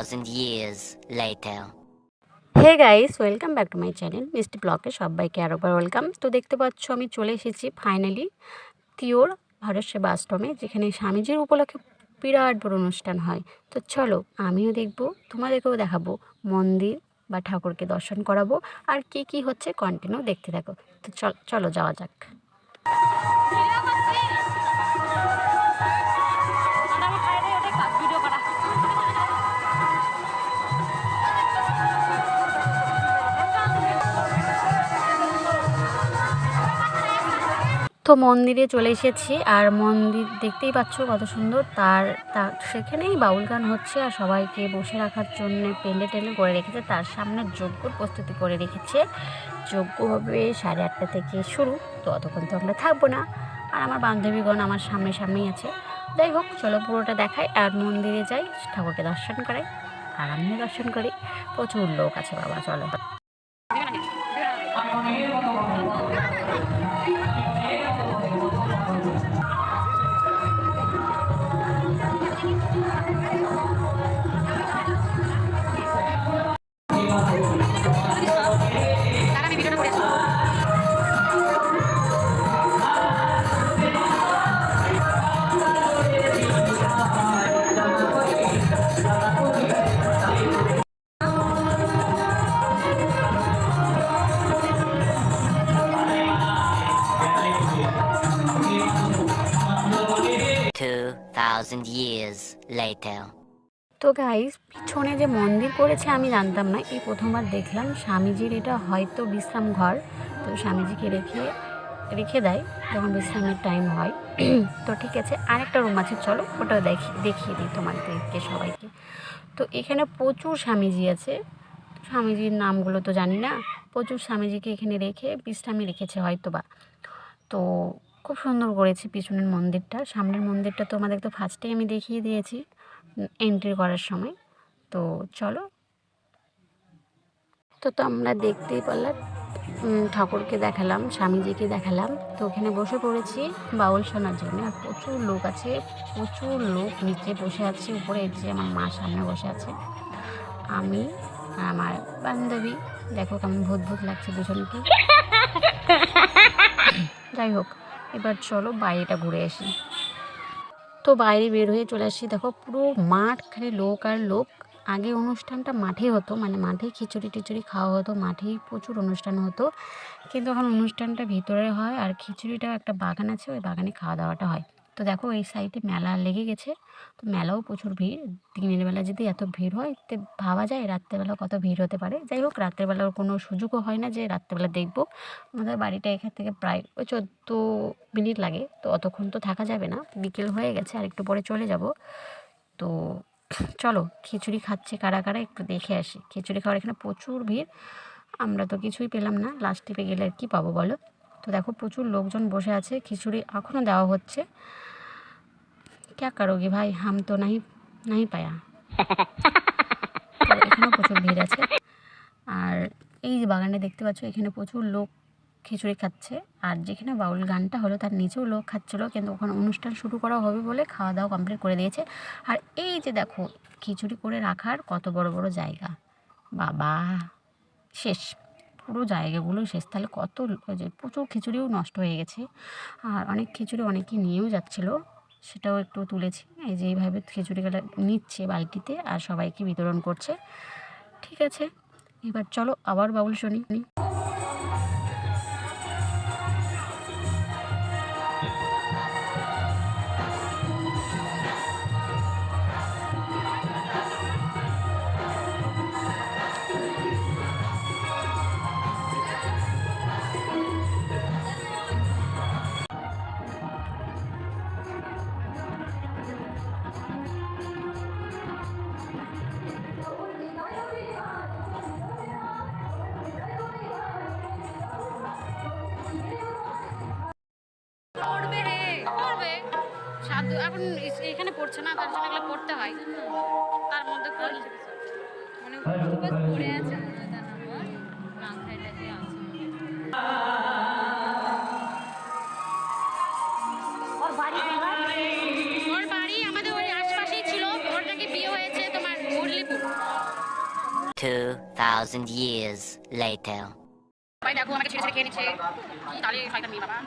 thousand years later. Hey guys welcome back to my channel Mishti ব্লগে সবাইকে আরেকবার welcome তো দেখতে পাচ্ছ, আমি চলে এসেছি ফাইনালি তিওর ভারত সেবা আশ্রমে যেখানে স্বামীজির উপলক্ষে বিরাট বড় অনুষ্ঠান হয়। তো চলো, আমিও দেখব, তোমাদেরকেও দেখাবো, মন্দির বা ঠাকুরকে দর্শন করাবো, আর কি কি হচ্ছে কন্টিনিউ দেখতে থাকো। তো চল, চলো যাওয়া যাক। তো মন্দিরে চলে এসেছি। আর মন্দির দেখতেই পাচ্ছ কত সুন্দর। তার তার সেখানেই বাউল গান হচ্ছে। আর সবাইকে বসে রাখার জন্য পেন্ডে টেন্ডে করে রেখেছে। তার সামনে যজ্ঞর প্রস্তুতি করে রেখেছে। যজ্ঞ হবে সাড়ে আটটা থেকে শুরু। তো অতক্ষণ তো আমরা থাকব না। আর আমার বান্ধবীগণ আমার সামনে সামনেই আছে। যাই হোক, চলো পুরোটা দেখাই। আর মন্দিরে যাই, ঠাকুরকে দর্শন করাই। আর আমিও দর্শন করি। প্রচুর লোক আছে বাবা, চলো। Two thousand years later. তো গাইস পিছনে যে মন্দির করেছে আমি জানতাম না, এই প্রথমবার দেখলাম স্বামীজির এটা হয়তো বিশ্রাম ঘর। তো স্বামীজিকে রেখে রেখে দেয়, যখন বিশ্রামের টাইম হয়। তো ঠিক আছে, আরেকটা রুম আছে, চলো ওটা দেখি, দেখিয়ে দিই তোমাদেরকে সবাইকে। তো এখানে প্রচুর স্বামীজি আছে। স্বামীজির নামগুলো তো জানি না, প্রচুর স্বামীজিকে এখানে রেখে বিশ্রামে রেখেছে হয়তো বা তো খুব সুন্দর করেছে পিছনের মন্দিরটা। সামনের মন্দিরটা তো আমাদের তো ফার্স্টেই আমি দেখিয়ে দিয়েছি এন্ট্রি করার সময়। তো চলো। তো তো আমরা দেখতেই পারলাম ঠাকুরকে দেখালাম, স্বামীজিকে দেখালাম। তো ওখানে বসে পড়েছি বাউল শোনার জন্য। আর প্রচুর লোক আছে, প্রচুর লোক নিচে বসে আছে, উপরে যে আমার মা সামনে বসে আছে। আমি আর আমার বান্ধবী, দেখো কেমন ভূত ভূত লাগছে দুজনকে। যাই হোক এবার চলো বাইরেটা ঘুরে আসি। তো বাইরে বের হয়ে চলে আসি, দেখো পুরো মাঠ খালি লোক আর লোক। আগে অনুষ্ঠানটা মাঠে হতো মানে মাঠে খিচুড়ি টিচুড়ি খাওয়া হতো, মাঠেই প্রচুর অনুষ্ঠান হতো। কিন্তু এখন অনুষ্ঠানটা ভিতরে হয় আর খিচুড়িটাও একটা বাগান আছে, ওই বাগানে খাওয়া দাওয়াটা হয়। তো দেখো এই সাইডে মেলা লেগে গেছে। তো মেলাও প্রচুর ভিড়। দিনের বেলা যদি এত ভিড় হয়, তো ভাবা যায় রাত্রেবেলা কত ভিড় হতে পারে। যাই হোক রাত্রেবেলার কোনো সুযোগও হয় না যে রাত্রেবেলা দেখব। আমাদের বাড়িটা এখান থেকে প্রায় ওই চোদ্দ মিনিট লাগে। তো অতক্ষণ তো থাকা যাবে না। বিকেল হয়ে গেছে, আর একটু পরে চলে যাব। তো চলো, খিচুড়ি খাচ্ছে কারা কারা একটু দেখে আসি। খিচুড়ি খাওয়ার এখানে প্রচুর ভিড়। আমরা তো কিছুই পেলাম না। লাস্ট টিপে গেলে আর কী পাবো বলো? তো দেখো প্রচুর লোকজন বসে আছে। খিচুড়ি এখনও দেওয়া হচ্ছে। করোগে ভাই হাম তো নাহি নাহি পায়া তো এখানেও প্রচুর ভিড় আছে আর এই যে বাগানে দেখতে পাচ্ছ, এখানে প্রচুর লোক খিচুড়ি খাচ্ছে। আর যেখানে বাউল গানটা হলো, তার নিচেও লোক খাচ্ছিলো, কিন্তু ওখানে অনুষ্ঠান শুরু করা হবে বলে খাওয়া দাওয়া কমপ্লিট করে দিয়েছে। আর এই যে দেখো, খিচুড়ি করে রাখার কত বড় বড় জায়গা। বাবা, শেষ। পুরো জায়গাগুলো শেষ। তাহলে কত যে প্রচুর খিচুড়িও নষ্ট হয়ে গেছে। আর অনেক খিচুড়ি, অনেকেই নিয়েও যাচ্ছিল। সেটাও একটু তুলেছি। এই যে এইভাবে খিচুড়িগুলো নিচ্ছে বালতিতে আর সবাইকে বিতরণ করছে। ঠিক আছে, এবার চলো আবার বাউল শুনি। এখন এখানে পড়ছে না তার জন্য এগুলো পড়তে হয়। তার মধ্যে মানে পড়ে আছে তার নাম্বার না খাইলে আছে। ওর বাড়ি আমাদের ওই আশপাশেই ছিল। বিয়ে হয়েছে তোমার মুরলিপুর। 2,000 years later. ভাই দেখো আমাকে ছেড়ে ছেড়ে খেয়ে নিচ্ছে। কি তাহলে বাবা?